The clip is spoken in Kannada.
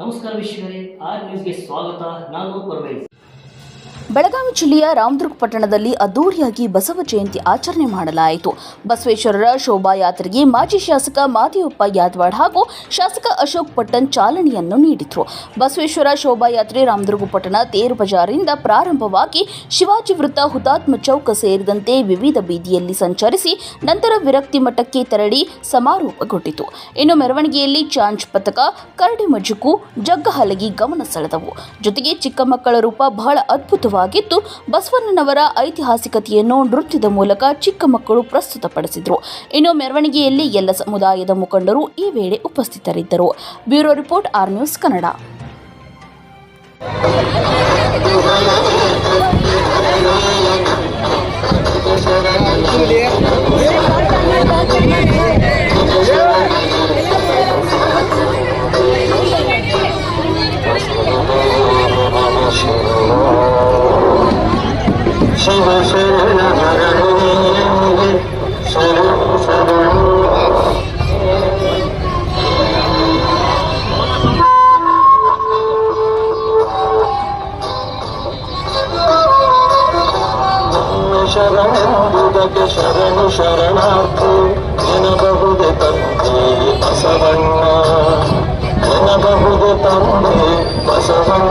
ನಮಸ್ಕಾರ ವೀಕ್ಷಕರೇ ಆರ್ ನ್ಯೂಸ್ಗೆ ಸ್ವಾಗತ ನಾನು ಪರಮೇಶ್ ಬೆಳಗಾವಿ ಜಿಲ್ಲೆಯ ರಾಮದುರ್ಗ ಪಟ್ಟಣದಲ್ಲಿ ಅದ್ದೂರಿಯಾಗಿ ಬಸವ ಜಯಂತಿ ಆಚರಣೆ ಮಾಡಲಾಯಿತು. ಬಸವೇಶ್ವರರ ಶೋಭಾಯಾತ್ರೆಗೆ ಮಾಜಿ ಶಾಸಕ ಮಾದೇವಪ್ಪ ಯಾದವಾಡ್ ಹಾಗೂ ಶಾಸಕ ಅಶೋಕ್ ಪಟ್ಟಣ್ ಚಾಲನೆಯನ್ನು ನೀಡಿದರು. ಬಸವೇಶ್ವರ ಶೋಭಾಯಾತ್ರೆ ರಾಮದುರ್ಗ ಪಟ್ಟಣ ತೇರು ಬಜಾರಿಂದ ಪ್ರಾರಂಭವಾಗಿ ಶಿವಾಜಿ ವೃತ್ತ ಹುತಾತ್ಮ ಚೌಕ ಸೇರಿದಂತೆ ವಿವಿಧ ಬೀದಿಯಲ್ಲಿ ಸಂಚರಿಸಿ ನಂತರ ವಿರಕ್ತಿ ಮಠಕ್ಕೆ ತೆರಳಿ ಸಮಾರೋಪಗೊಂಡಿತು. ಇನ್ನು ಮೆರವಣಿಗೆಯಲ್ಲಿ ಚಾಂಚ್ ಪಥಕ ಕರಡಿ ಮಜುಕು, ಜಗ್ಗ ಹಲಗಿ ಗಮನ ಸೆಳೆದವು. ಜೊತೆಗೆ ಚಿಕ್ಕ ಮಕ್ಕಳ ರೂಪ ಬಹಳ ಅದ್ಭುತವಾಗಿದ್ದು ಬಸವಣ್ಣನವರ ಐತಿಹಾಸಿಕತೆಯನ್ನು ನೃತ್ಯದ ಮೂಲಕ ಚಿಕ್ಕ ಮಕ್ಕಳು ಪ್ರಸ್ತುತಪಡಿಸಿದರು. ಇನ್ನು ಮೆರವಣಿಗೆಯಲ್ಲಿ ಎಲ್ಲ ಸಮುದಾಯದ ಮುಖಂಡರು ಈ ವೇಳೆ ಉಪಸ್ಥಿತರಿದ್ದರು. Bureau report R news Kannada. ಶರಣೆಂಬುದಕ್ಕೆ ಶರಣು ಶರಣಾರ್ಥಿ ಎನ್ನಬಹುದೆ ತಂದೆ ಬಸವಣ್ಣ ಎನ್ನಬಹುದೆ ತಂದೆ ಬಸವಣ್ಣ